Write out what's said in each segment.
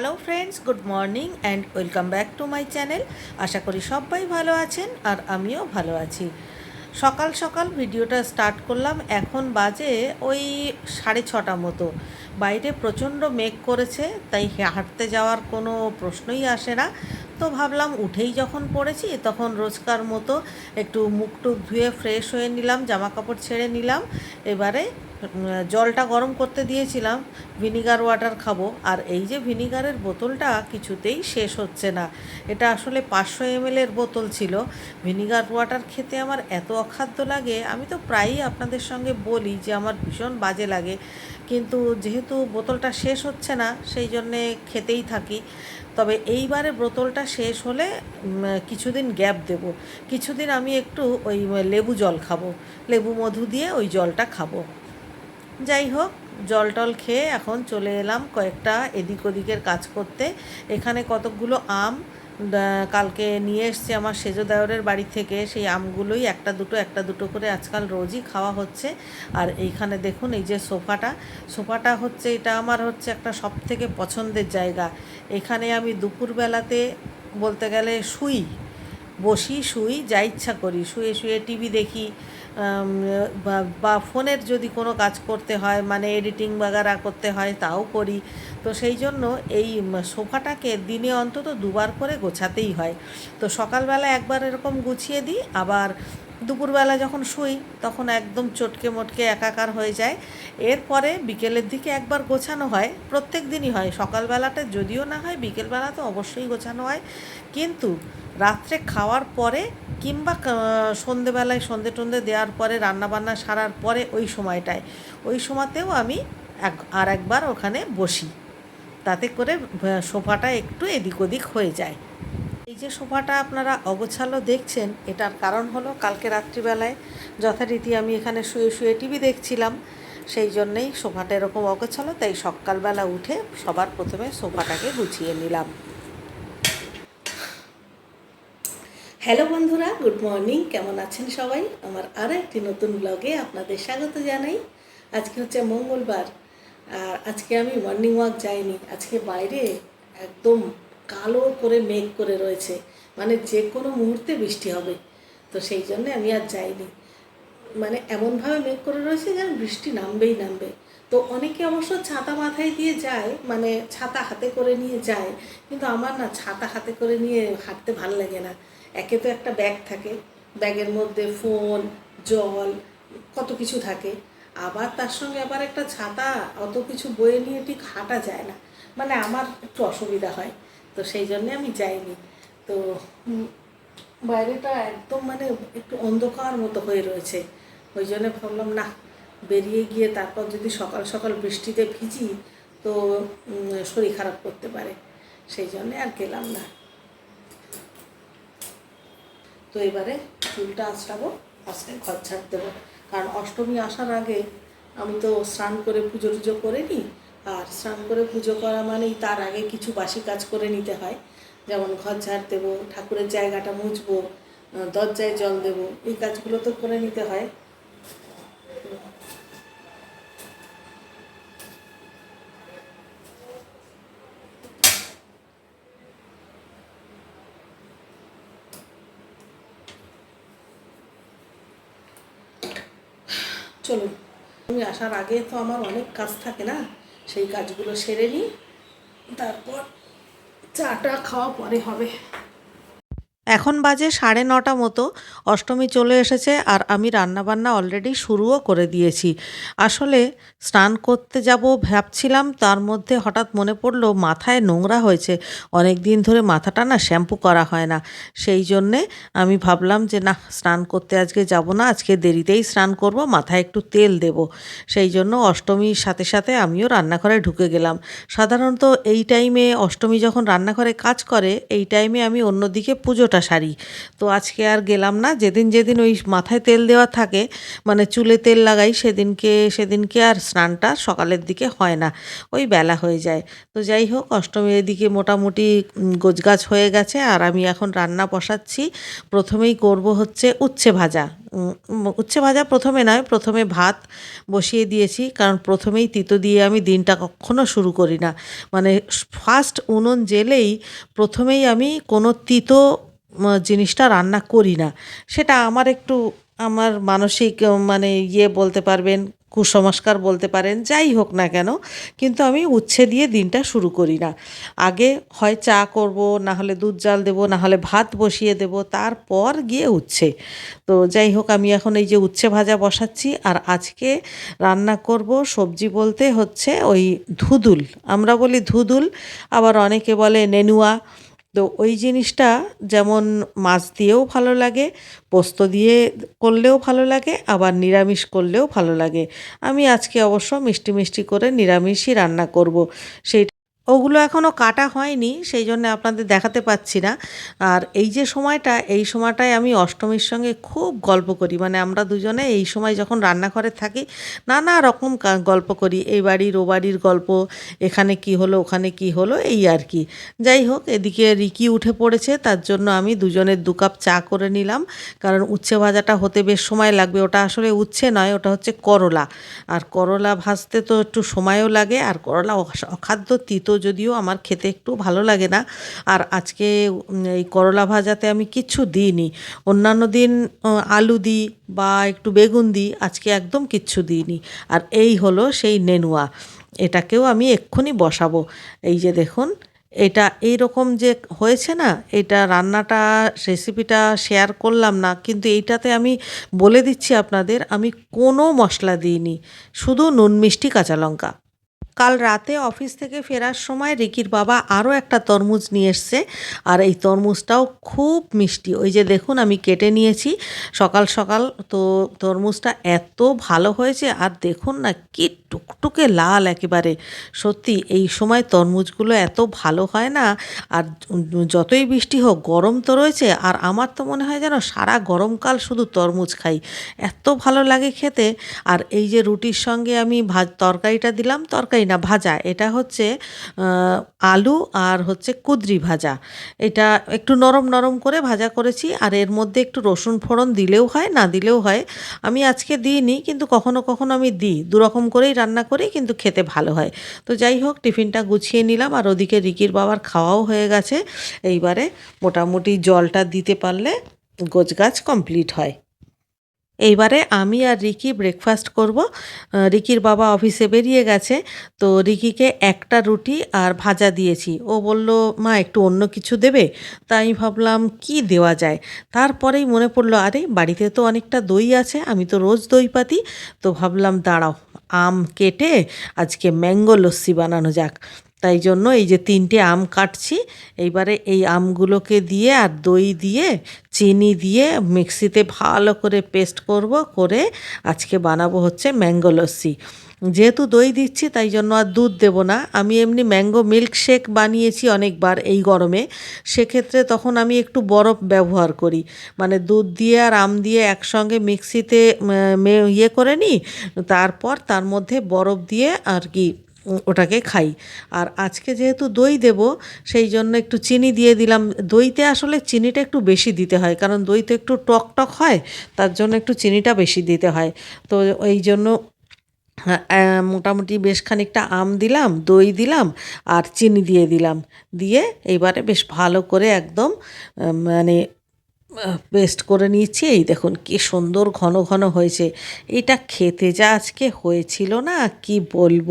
Hello friends good morning and welcome back to my channel আশা করি সবাই ভালো আছেন আর আমিও ভালো আছি। সকাল সকাল ভিডিওটা স্টার্ট করলাম, এখন বাজে ওই সাড়ে ছটা মতো। বাইরে প্রচণ্ড মেঘ করেছে, তাই হাঁটতে যাওয়ার কোনো প্রশ্নই আসে না। তো ভাবলাম উঠেই যখন পড়েছি, তখন রোজকার মতো একটু মুখ টুক ধুয়ে ফ্রেশ হয়ে নিলাম, জামা কাপড় ছেড়ে নিলাম। এবারে জলটা গরম করতে দিয়েছিলাম, ভিনিগার ওয়াটার খাব। আর এই যে ভিনিগারের বোতলটা কিছুতেই শেষ হচ্ছে না। এটা আসলে পাঁচশো এমএলের বোতল ছিল। ভিনিগার ওয়াটার খেতে আমার এত অখাদ্য লাগে, আমি তো প্রায়ই আপনাদের সঙ্গে বলি যে আমার ভীষণ বাজে লাগে। কিন্তু যেহেতু বোতলটা শেষ হচ্ছে না, সেই জন্যে খেতেই থাকি। তবে এইবারে বোতলটা শেষ হলে কিছুদিন গ্যাপ দেব। কিছুদিন আমি একটু ওই লেবু জল খাব। লেবু মধু দিয়ে ওই জলটা খাব। যাই হোক জল টল খেয়ে এখন চলে এলাম কয়েকটা এদিক ওদিকের কাজ করতে। এখানে কতকগুলো আম কালকে নিয়ে এসছে আমার সেজো দেওরের বাড়ি থেকে। সেই আমগুলোই একটা দুটো একটা দুটো করে আজকাল রোজই খাওয়া হচ্ছে। আর এইখানে দেখুন, এই যে সোফাটা। সোফাটা হচ্ছে, এটা আমার হচ্ছে একটা সব থেকে পছন্দের জায়গা। এখানে আমি দুপুরবেলাতে বলতে গেলে শুই। বসি, শুই, যা ইচ্ছা করি। শুয়ে শুয়ে টিভি দেখি বা- ফোনের যদি কোনো কাজ করতে হয় মানে এডিটিং বাগারা করতে হয়, তাও করি। তো সেই জন্য এই সোফাটাকে দিনে অন্তত দুবার করে গোছাতেই হয়। তো সকালবেলা একবার এরকম গুছিয়ে দিই, আবার দুপুরবেলা যখন শুই, তখন একদম চটকে মটকে একাকার হয়ে যায়। এরপরে বিকেলের দিকে একবার গোছানো হয়, প্রত্যেক দিনই হয়। সকালবেলাটা যদিও না হয়, বিকেলবেলা তো অবশ্যই গোছানো হয়। কিন্তু রাত্রে খাওয়ার পরে কিংবা সন্ধেবেলায়, সন্ধে টন্ধে দেওয়ার পরে, রান্নাবান্না সারার পরে ওই সময়টায়। ওই সময়তেও আমি এক আর একবার ওখানে বসি। তাতে করে সোফাটা একটু এদিক ওদিক হয়ে যায়। এই যে সোফাটা আপনারা অগোছালো দেখছেন, এটার কারণ হলো কালকে রাত্রিবেলায় যথারীতি আমি এখানে শুয়ে শুয়ে টিভি দেখছিলাম। সেই জন্যেই সোফাটা এরকম অগোছালো, তাই সকালবেলা উঠে সবার প্রথমে সোফাটাকে গুছিয়ে নিলাম। হ্যালো বন্ধুরা, গুড মর্নিং। কেমন আছেন সবাই? আমার আরও একটি নতুন ব্লগে আপনাদের স্বাগত জানাই। আজকে হচ্ছে মঙ্গলবার, আর আজকে আমি মর্নিং ওয়াক যাইনি। আজকে বাইরে একদম কালো করে মেঘ করে রয়েছে মানে যে কোনো মুহূর্তে বৃষ্টি হবে। তো সেই জন্যে আমি আর যাইনি। মানে এমনভাবে মেঘ করে রয়েছে যেন বৃষ্টি নামবেই নামবে। তো অনেকে অবশ্য ছাতা মাথায় দিয়ে যায় মানে ছাতা হাতে করে নিয়ে যায়, কিন্তু আমার না ছাতা হাতে করে নিয়ে হাঁটতে ভালো লাগে না। একে তো একটা ব্যাগ থাকে। ব্যাগের মধ্যে ফোন জল, কত কিছু থাকে। আবার তার সঙ্গে আবার একটা ছাতা, অত কিছু বয়ে নিয়ে ঠিক হাঁটা যায় না। মানে আমার একটু অসুবিধা হয়, তো সেই জন্যে আমি যাইনি। তো বাইরেটা একদম মানে একটু অন্ধকার মতো হয়ে রয়েছে। ওই জন্য ভাবলাম না বেরিয়ে গিয়ে তারপর যদি সকাল সকাল বৃষ্টিতে ভিজি, তো শরীর খারাপ করতে পারে। সেই জন্যে আর গেলাম না। তো এবারে চুলটা আঁচড়াবো, আজকে ঘর ছাড় দেবো। কারণ অষ্টমী আসার আগে আমি তো স্নান করে পুজো টুজো করে নিই, আর স্নান করে পুজো করা মানেই তার আগে কিছু বাসি কাজ করে নিতে হয়। যেমন ঘর ঝাড় দেবো, ঠাকুরের জায়গাটা মুছবো দরজায় জল দেবো, এই কাজগুলো তো করে নিতে হয়। চলুন তুমি আসার আগে তো আমার অনেক কাজ থাকে না? সেই কাজগুলো সেরে নিই। তারপর চাটা খাওয়া পরে হবে। এখন বাজে সাড়ে নটা মতো। অষ্টমী চলে এসেছে আর আমি রান্নাবান্না অলরেডি শুরুও করে দিয়েছি। আসলে স্নান করতে যাব ভাবছিলাম, তার মধ্যে হঠাৎ মনে পড়ল মাথায় নোংরা হয়েছে। অনেক দিন ধরে মাথাটা না শ্যাম্পু করা হয় না। সেই জন্যে আমি ভাবলাম যে না, স্নান করতে আজকে যাব না, আজকে দেরিতেই স্নান করব, মাথায় একটু তেল দেব। সেই জন্য অষ্টমীর সাথে সাথে আমিও রান্নাঘরে ঢুকে গেলাম। সাধারণত এই টাইমে অষ্টমী যখন রান্নাঘরে কাজ করে, এই টাইমে আমি অন্যদিকে পুজোটা কিছুটা সারি তো আজকে আর গেলাম না, যেদিন যেদিন ওই মাথায় তেল দেওয়া থাকে মানে চুলে তেল লাগাই, সেদিনকে সেদিনকে আর স্নানটা সকালের দিকে হয় না, ওই বেলা হয়ে যায়। তো যাই হোক, অষ্টমীর এদিকে মোটামুটি গোছগাছ হয়ে গেছে, আর আমি এখন রান্না বসাচ্ছি। প্রথমেই করব হচ্ছে উচ্ছে ভাজা। উচ্ছে ভাজা প্রথমে নয়, প্রথমে ভাত বসিয়ে দিয়েছি, কারণ প্রথমেই তিতো দিয়ে আমি দিনটা কখনো শুরু করি না। মানে ফার্স্ট উনুন জেলেই প্রথমেই আমি কোনো তিতো জিনিসটা রান্না করি না। সেটা আমার একটু আমার মানসিক মানে ইয়ে বলতে পারবেন, কুসংস্কার বলতে পারেন, যাই হোক না কেন, কিন্তু আমি উচ্ছে দিয়ে দিনটা শুরু করি না। আগে হয় চা করব, না হলে দুধ জাল দেবো, না হলে ভাত বসিয়ে দেব, তারপর গিয়ে উচ্ছে। তো যাই হোক, আমি এখন এই যে উচ্ছে ভাজা বসাচ্ছি, আর আজকে রান্না করব সবজি বলতে হচ্ছে ওই ধুদুল। আমরা বলি ধুদুল, আবার অনেকে বলে নেনুয়া। তো ওই জিনিসটা যেমন মাছ দিয়েও ভালো লাগে, পোস্ত দিয়ে করলেও ভালো লাগে, আবার নিরামিষ করলেও ভালো লাগে। আমি আজকে অবশ্য মিষ্টি মিষ্টি করে নিরামিষই রান্না করব। সেই ওগুলো এখনও কাটা হয়নি, সেই জন্য আপনাদের দেখাতে পাচ্ছি না। আর এই যে সময়টা, এই সময়টায় আমি অষ্টমীর সঙ্গে খুব গল্প করি। মানে আমরা দুজনে এই সময় যখন রান্নাঘরে থাকি, নানা রকম গল্প করি। এই বাড়ির, ও বাড়ির গল্প, এখানে কি হলো, ওখানে কি হলো, এই আর কি। যাই হোক, এদিকে রিকি উঠে পড়েছে, তার জন্য আমি দুজনের দু কাপ চা করে নিলাম। কারণ উচ্ছে ভাজাটা হতে বেশ সময় লাগবে। ওটা আসলে উচ্ছে নয়, ওটা হচ্ছে করলা। আর করলা ভাজতে তো একটু সময়ও লাগে, আর করলা অখাদ্য তিতো যদিও আমার খেতে একটু ভালো লাগে না। আর আজকে এই করলা ভাজাতে আমি কিচ্ছু দিইনি। অন্যান্য দিন আলু দিই বা একটু বেগুন দিই, আজকে একদম কিচ্ছু দিইনি। আর এই হলো সেই নেনুয়া। এটাকেও আমি এক্ষুনি বসাবো। এই যে দেখুন, এটা এই রকম যে হয়েছে না, এটা রান্নাটা রেসিপিটা শেয়ার করলাম না, কিন্তু এইটাতে আমি বলে দিচ্ছি আপনাদের, আমি কোনো মশলা দিইনি। শুধু নুন, মিষ্টি, কাঁচা লঙ্কা। কাল রাতে অফিস থেকে ফেরার সময় রিকির বাবা আরও একটা তরমুজ নিয়ে এসছে, আর এই তরমুজটাও খুব মিষ্টি। ওই যে দেখুন, আমি কেটে নিয়েছি। সকাল সকাল তো তরমুজটা এত ভালো হয়েছে, আর দেখুন না কি টুকটুকে লাল একেবারে। সত্যি, এই সময় তরমুজগুলো এত ভালো হয় না, আর যতই বৃষ্টি হোক, গরম তো রয়েছে, আর আমার তো মনে হয় যেন সারা গরমকাল শুধু তরমুজ খাই। এত ভালো লাগে খেতে, আর এই যে রুটির সঙ্গে আমি ভাজ, তরকারিটা দিলাম, তরকারি না, ভাজা, এটা হচ্ছে আলু আর হচ্ছে কুদরি ভাজা। এটা একটু নরম নরম করে ভাজা করেছি, আর এর মধ্যে একটু রসুন ফোড়ন দিলেও হয়, না দিলেও হয়। আমি আজকে দিইনি, কিন্তু কখনো কখনো আমি দিই, দুরকম করেই রান্না করি কিন্তু খেতে ভালো হয়। তো যাই হোক, টিফিনটা গুছিয়ে নিলাম আর ওদিকে রিকির বাবার খাওয়াও হয়ে গেছে। এইবারে মোটামুটি জলটা দিতে পারলে গোছগাছ কমপ্লিট হয়। এইবারে আমি আর রিকি ব্রেকফাস্ট করব। রিকির বাবা অফিসে বেরিয়ে গেছে, তো রিকিকে একটা রুটি আর ভাজা দিয়েছি। ও বলল, মা, একটু অন্য কিছু দেবে? তাই ভাবলাম, কি দেওয়া যায়? তারপরেই মনে পড়ল, আরে, বাড়িতে তো অনেকটা দই আছে, আমি তো রোজ দই পাতি তো ভাবলাম, দাঁড়াও, আম কেটে আজকে ম্যাঙ্গো লস্যি বানানো যাক। তাই জন্য এই যে তিনটে আম কাটছি, এইবারে এই আমগুলোকে দিয়ে আর দই দিয়ে চিনি দিয়ে মিক্সিতে ভালো করে পেস্ট করব, করে আজকে বানাবো হচ্ছে ম্যাঙ্গো লস্যি। যেহেতু দই দিচ্ছি, তাই জন্য আর দুধ দেব না। আমি এমনি ম্যাঙ্গো মিল্ক শেক বানিয়েছি অনেকবার এই গরমে। সেক্ষেত্রে তখন আমি একটু বরফ ব্যবহার করি। মানে দুধ দিয়ে আর আম দিয়ে একসঙ্গে মিক্সিতে ইয়ে করে নিই, তারপর তার মধ্যে বরফ দিয়ে আর কি ওটাকে খাই। আর আজকে যেহেতু দই দেব, সেই জন্য একটু চিনি দিয়ে দিলাম। দইতে আসলে চিনিটা একটু বেশি দিতে হয়, কারণ দই তো একটু টক টক হয়, তার জন্য একটু চিনিটা বেশি দিতে হয়। তো এই জন্য মোটামুটি বেশ খানিকটা আম দিলাম, দই দিলাম, আর চিনি দিয়ে দিলাম। দিয়ে এইবারে বেশ ভালো করে একদম মানে পেস্ট করে নিয়েছি। এই দেখুন কি সুন্দর ঘন ঘন হয়েছে। এটা খেতে যা আজকে হয়েছিল না, কি বলব?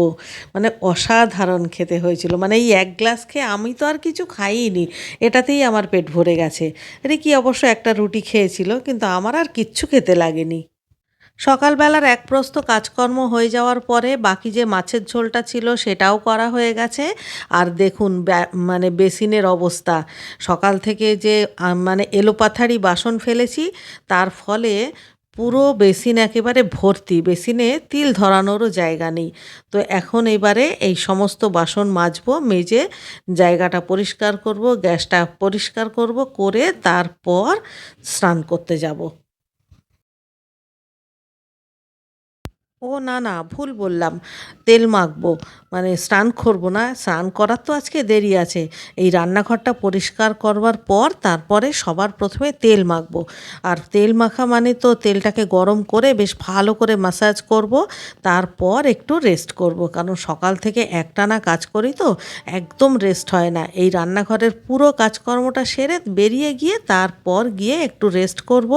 মানে অসাধারণ খেতে হয়েছিল। মানে এই এক গ্লাস খেয়ে আমি তো আর কিছু খাইনি। এটাতেই আমার পেট ভরে গেছে। রিকি অবশ্য একটা রুটি খেয়েছিল, কিন্তু আমার আর কিচ্ছু খেতে লাগেনি। সকালবেলার এক প্রস্ত কাজকর্ম হয়ে যাওয়ার পরে বাকি যে মাছের ঝোলটা ছিল সেটাও করা হয়ে গেছে। আর দেখুন মানে বেসিনের অবস্থা। সকাল থেকে যে মানে এলোপাথারি বাসন ফেলেছি, তার ফলে পুরো বেসিন একেবারে ভর্তি। বেসিনে তিল ধরানোরও জায়গা নেই। তো এখন এবারে এই সমস্ত বাসন মাজবো, মেজে জায়গাটা পরিষ্কার করব, গ্যাসটা পরিষ্কার করব, করে তারপর স্নান করতে যাব। ও না না, ভুল বললাম। তেল মাখবো। মানে স্নান করব না, স্নান করার তো আজকে দেরি আছে। এই রান্নাঘরটা পরিষ্কার করবার পর তারপরে সবার প্রথমে তেল মাখবো। আর তেল মাখা মানে তো তেলটাকে গরম করে বেশ ভালো করে ম্যাসাজ করব, তারপর একটু রেস্ট করব। কারণ সকাল থেকে একটানা কাজ করি তো, একদম রেস্ট হয় না। এই রান্নাঘরের পুরো কাজকর্মটা সেরে বেরিয়ে গিয়ে তারপর গিয়ে একটু রেস্ট করব।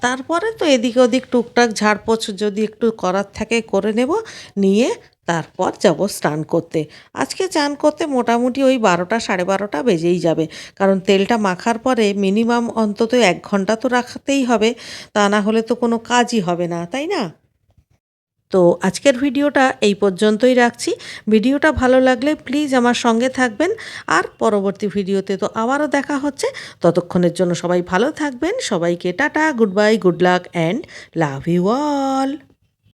তারপরে তো এদিক ওদিক টুকটাক ঝাড়পোছ যদি একটু করার থাকে করে নেব, নিয়ে তারপর যাব স্নান করতে। আজকে চান করতে মোটামুটি ওই বারোটা, সাড়ে বারোটা বেজেই যাবে। কারণ তেলটা মাখার পরে মিনিমাম অন্তত এক ঘণ্টা তো রাখতেই হবে, তা না হলে তো কোনো কাজই হবে না, তাই না? তো আজকের ভিডিওটা এই পর্যন্তই রাখছি। ভিডিওটা ভালো লাগলে প্লিজ আমার সঙ্গে থাকবেন। আর পরবর্তী ভিডিওতে তো আবারও দেখা হচ্ছে। ততক্ষণের জন্য সবাই ভালো থাকবেন। সবাইকে tata, good bye, good luck, and love you all.